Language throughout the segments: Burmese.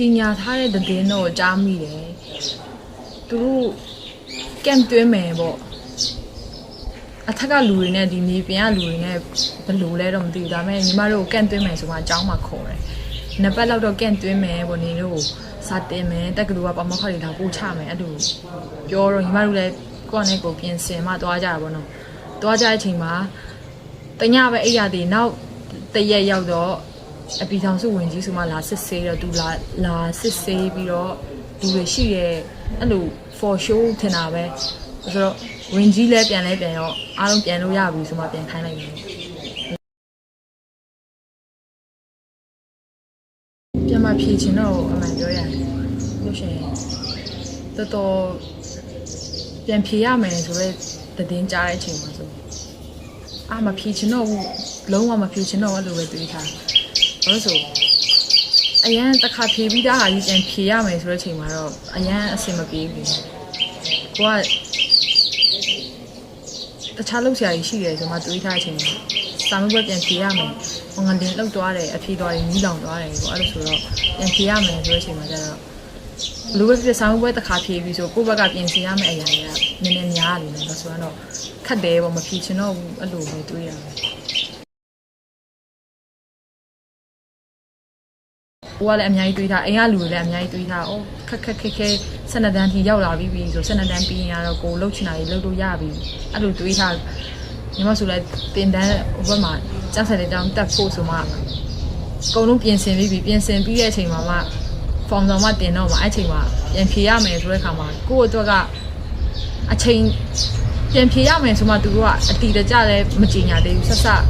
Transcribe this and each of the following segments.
ကြီးညာထားတဲ့သတင်းတော့ကြားမိတယ်သူတို့ကမ်တွင်းမယ်ပေါ့အထက်ကလူတွေနဲ့ဒီမြေပြင်ကလူတွေနဲ့ဘယ်လိုလဲတော့မသိဘူးဒါပေမဲ့ညီမတို့ကမ်တွင်းမယ်ဆိုမှအကြောင်းမှခေါ်တယ်နှစ်ပတ်လောက်တော့ကမ်တွင်းမယ်ပေါ့နေတို့စာတင်မယ်တက်ကလူကပမောက်ခတွေလာပို့ချမယ်အဲ့လိုပြောတော့ညီမတို့လည်းကိုယ့်နဲ့ကိုယ်ပြင်ဆင်မှသွားကြတာပေါ့နော်သွားကြတဲ့အချိန်မှာတညပဲအိပ်ရသေးနောက်တရက်ရောက်တော့ အပီထောင်စုဝင်ကြီးဆိုမှလာစစ်ဆေးတော့သူလာလာစစ်ဆေးပြီးတော့လူတွေရှိရဲအဲ့လို for show ထင်တာပဲဆိုတော့ဝင်ကြီးလဲပြန်လဲပြန်ရောအားလုံးပြန်လို့ရပြီဆိုမှပြန်ခိုင်းလိုက်တယ်ပြန်မဖြေချင်တော့အမှန်ပြောရတယ်လို့ရှိရင်တော်တော်ပြန်ဖြေရမယ်ဆိုတော့တည်င်းကြားတဲ့အချိန်မှာဆိုအာမဖြေချင်တော့ဘူးလုံးဝမဖြေချင်တော့ဘူးအဲ့လိုပဲတွေးထား ဘာလို့ဆိုအရန်တစ်ခါဖြေပြီးသားဟာကြီးပြန်ဖြေရမယ်ဆိုတဲ့အချိန်မှာတော့အရန်အဆင်မပြေဘူးကိုကတခြားလုပ်စရာကြီးရှိတယ်ဆိုမှတွေးထားတဲ့အချိန်မှာစာမေးပွဲပြန်ဖြေရမယ်ဟောငလင်လောက်သွားတယ်အဖြေသွားတယ်နီးလောင်သွားတယ်ကိုအဲ့လိုဆိုတော့ပြန်ဖြေရမယ်ဆိုတဲ့အချိန်မှာကျတော့လူပဲဖြစ်ဆောင်းပွဲတစ်ခါဖြေပြီးဆိုကိုယ့်ဘက်ကပြင်ဆင်ရမယ့်အရာတွေကနည်းနည်းများနေတယ်ဆိုတော့ခက်တယ်ပေါ့မဖြေချင်တော့ဘူးအဲ့လိုပဲတွေးရတယ် ကိုကလည်းအများကြီးတွေးထားအိမ်ကလူတွေလည်းအများကြီးတွေးထားအိုးခက်ခက်ခက်ခဲဆနဒန်တီရောက်လာပြီးပြီဆိုဆနဒန်ပြီးရင်တော့ကိုလှုပ်ချင်တာကြီးလှုပ်လို့ရပြီအဲ့လိုတွေးထားညီမဆိုလည်းတင်တန်းဟိုဘက်မှာစက်ဆက်တဲ့တောင်တက်ဖို့ဆိုမှအကုန်လုံးပြင်ဆင်ပြီးပြီပြင်ဆင်ပြီးတဲ့အချိန်မှာမှ form ဆောင်မှတင်တော့မှအဲ့ချိန်မှာပြန်ဖြေရမယ်ဆိုတဲ့ခါမှာကိုယ့်အတွက်ကအချိန်ပြန်ဖြေရမယ်ဆိုမှသူတို့ကအတီတကြလည်းမကြင်ညာသေးဘူးဆက်ဆက်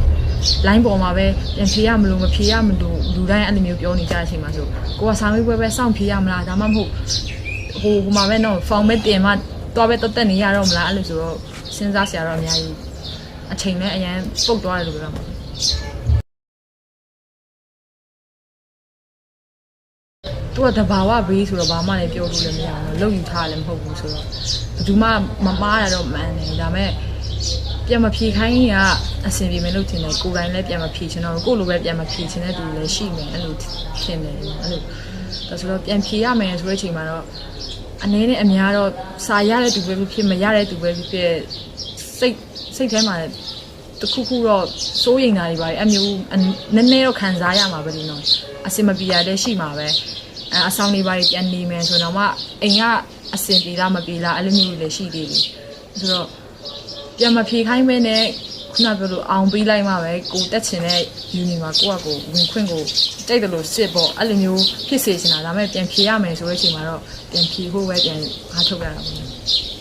line ပေါ်မှာပဲပြန်ဖြေရမလို့မဖြေရမလို့လူတိုင်းအဲ့လိုမျိုးပြောနေကြတဲ့အချိန်မှာဆိုကိုကစာမေးပွဲပဲစောင့်ဖြေရမလားဒါမှမဟုတ်ဟိုဟိုမှာပဲတော့ form ပဲတင်မှတော့ပဲတက်တက်နေရတော့မလားအဲ့လိုဆိုတော့စဉ်းစားစရာတော့အများကြီးအချိန်လည်းအရင်ပုတ်သွားတယ်လို့ပြောမှာသူကတဘာဝဘေးဆိုတော့ဘာမှလည်းပြောလို့လည်းမရဘူးလောက်ယူထားလည်းမဟုတ်ဘူးဆိုတော့ဘယ်သူမှမမားရတော့မှန်တယ်ဒါပေမဲ့ ပြန်မဖြေခိုင်းရင်ကအဆင်ပြေမယ်လို့ထင်တယ်ကိုယ်တိုင်လည်းပြန်မဖြေချင်တော့ဘူးကိုယ်လိုပဲပြန်မဖြေချင်တဲ့သူလည်းရှိမယ်အဲ့လိုထင်တယ်အဲ့လိုဒါဆိုတော့ပြန်ဖြေရမယ်ဆိုတဲ့အချိန်မှာတော့အနေနဲ့အများတော့စာရတဲ့သူပဲဖြစ်ဖြစ်မရတဲ့သူပဲဖြစ်ဖြစ်စိတ်စိတ်ထဲမှာတခုခုတော့စိုးရိမ်တာတွေပါအမျိုးနည်းနည်းတော့ခံစားရမှာပဲဒီနော်အစင်မပြေရတဲ့ရှိမှာပဲအဲအဆောင်တွေပါပြန်နေမယ်ဆိုတော့မှအိမ်ကအစင်ပြေလားမပြေလားအဲ့လိုမျိုးတွေလည်းရှိသေးတယ်ဆိုတော့ ပြန်မဖြေခိုင်းမဲနဲ့ခုနပြောလို့အောင်ပေးလိုက်မှပဲကိုတက်ချင်တဲ့ယူနီမှာကိုကကိုဝင်ခွင့်ကိုတိတ်တယ်လို့စစ်ပေါ့အဲ့လိုမျိုးဖြစ်စေချင်တာဒါပေမဲ့ပြန်ဖြေရမယ်ဆိုတဲ့အချိန်မှာတော့ပြန်ဖြေဖို့ပဲပြန်အားထုတ်ရတာပေါ့